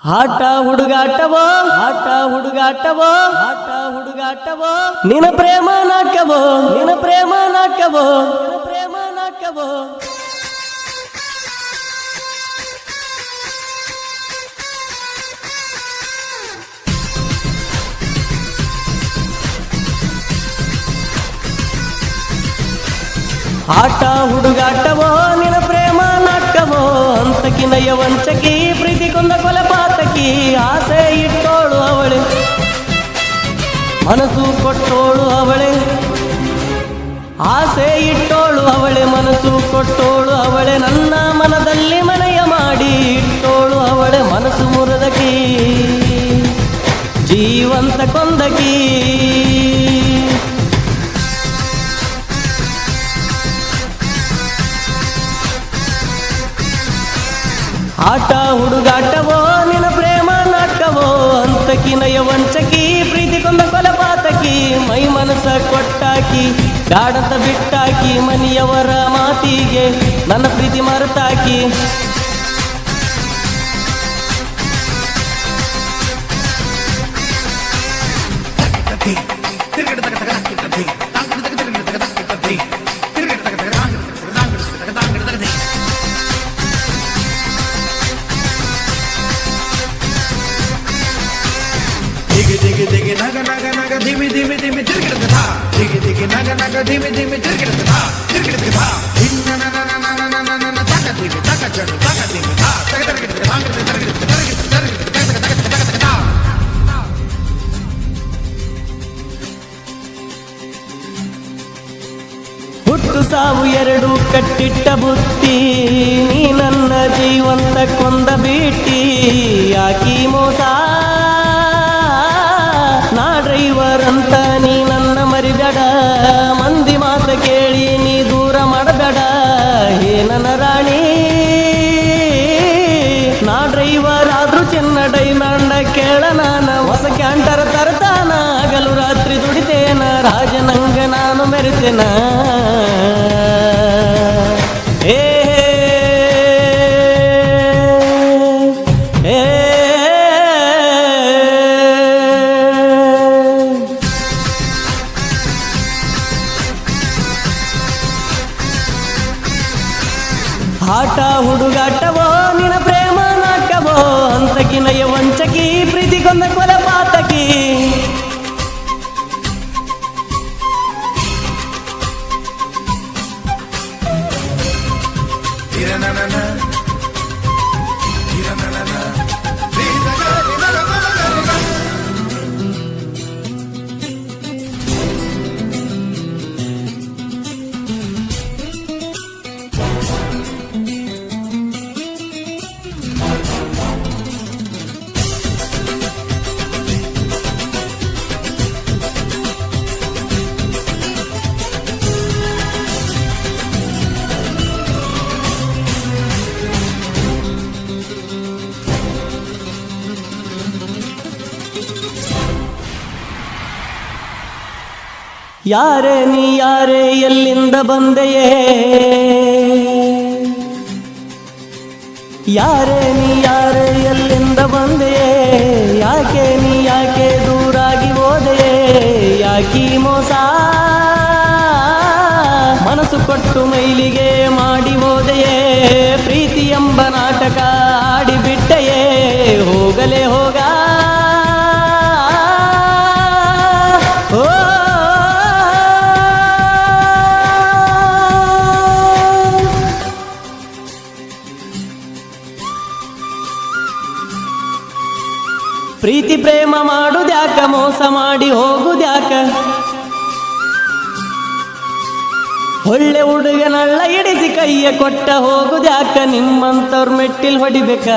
ಆಟ ಹುಡುಗಾಟವೋ ಆಟ ಹುಡುಗಾಟವೋ ಆಟ ಹುಡುಗಾಟವೋ ನಿನ ಪ್ರೇಮ ನಾಟ್ಯವೋ ನಿನ ಪ್ರೇಮ ನಾಟ್ಯವೋ ನಿನ ಪ್ರೇಮ ನಾಟ್ಯವೋ ಆಟ ಹುಡುಗಾಟವೋ ನಿನ ಪ್ರೇಮ ನಾಟಕವೋ ಅಂತಕಿ ನಯ ವಂಚಕಿ ಪ್ರೀತಿ ಕೊಂದ ಕೊಲೆ ಆಸೆ ಇಟ್ಟೋಳು ಅವಳೆ. ಮನಸ್ಸು ಕೊಟ್ಟೋಳು ಅವಳೆ. ಆಸೆ ಇಟ್ಟೋಳು ಅವಳೆ, ಮನಸ್ಸು ಕೊಟ್ಟೋಳು ಅವಳೆ. ನನ್ನ ಮನದಲ್ಲಿ ಮನೆಯ ಮಾಡಿ ಇಟ್ಟೋಳು ಅವಳೆ. ಮನಸ್ಸು ಮುರದಕಿ ಜೀವಂತ ಕೊಂದಕಿ ಆಟ, ಹುಡುಗಾಟವೋ ಅಂತಕಿ ನಯ ವಂಚಕಿ ಪ್ರೀತಿ ಕೊಂದ ಕೊಲಪಾತಕಿ, ಮೈ ಮನಸ ಕೊಟ್ಟಾಕಿ ಗಾಡತ ಬಿಟ್ಟಾಕಿ, ಮನಿಯವರ ಮಾತಿಗೆ ನನ್ನ ಪ್ರೀತಿ ಮರೆತಾಕಿ. ದಿಗಿ ದಿಗಿ ದಿಗಿ ನಗ ನಗ ನಗ ಧಿಮಿ ಧಿಮಿ ಧಿಮಿ ತಿರುಗಿಡದ ದಿಗಿ ದಿಗಿ ನಗ ನಗ ಧಿಮಿ ಧಿಮಿ ತಿರುಗಿಡದ ತಿರುಗಿಡದ ಹಿನ್ನ ನನ ನನ ನನ ನನ ನನ ತಕ ದಿಗಿ ತಕ ಚಡು ತಕ ದಿಗಿ ತಾ ತಕ ತರಗಿಡದ ತಾಂಗಿಡದ ತರಗಿಡದ ತರಗಿಡದ ತರಗಿಡದ ತಕ ತಕ ತಕ ತಕ ತಕ ತಾ ಹುಟ್ಟು ಸಾವು ಎರಡು ಕಟ್ಟಿಟ್ಟ ಬುತ್ತಿ ನೀ ನನ್ನ ಜೀವಂತ ಕೊಂದ ಬಿಟ್ಟಿ ಯಾಕಿ ಮೋಸ ಮರಿಬೇಡ ಮಂದಿ ಮಾತ ಕೇಳಿ ನೀ ದೂರ ಮಾಡಬೇಡ. ಹೇ ನನ್ನ ರಾಣಿ, ನಾ ಡ್ರೈವರ್ ಆದ್ರೂ ಚೆನ್ನ ಡೈಮಂಡ ಕೇಳ ನಾನ. ಹೊಸ ಕ್ಯಾಂಟರ್ ತರ್ತಾನ, ಹಗಲು ರಾತ್ರಿ ದುಡಿತೇನ. ರಾಜನಂಗ ನಾನು ಮೆರಿತೇನ. ಆಟ ಹುಡುಗಾಟವೋ ನಿನ ಪ್ರೇಮ ನಾಟಕವೋ ಅಂತಕಿ ನಯ ವಂಚಕಿ ಪ್ರೀತಿ ಕೊಂದ ಕೊಲೆ ಪಾತಕಿ ಧಿರ ನನ ನ ಯಾರೇ ನೀ ಯಾರೇ ಎಲ್ಲಿಂದ ಬಂದೆಯೇ? ಯಾರೇ ನೀ ಯಾರೇ ಎಲ್ಲಿಂದ ಬಂದೆಯೇ? ಯಾಕೆ ನೀ ಯಾಕೆ ದೂರಾಗಿ ಹೋದೆಯೇ? ಯಾಕಿ ಮೋಸ? ಮನಸ್ಸು ಕೊಟ್ಟು ಮೈಲಿಗೆ ಮಾಡಿ ಹೋದೆಯೇ? ಪ್ರೀತಿ ಪ್ರೇಮ ಮಾಡುದ್ಯಾಕ, ಮೋಸ ಮಾಡಿ ಹೋಗುದ್ಯಾಕ? ಒಳ್ಳೆ ಹುಡುಗನಲ್ಲ ಇಡಿಸಿ ಕೈಯ ಕೊಟ್ಟ ಹೋಗುದ್ಯಾಕ, ನಿಮ್ಮಂತವ್ರ ಮೆಟ್ಟಿಲ್ ಹೊಡಿಬೇಕ?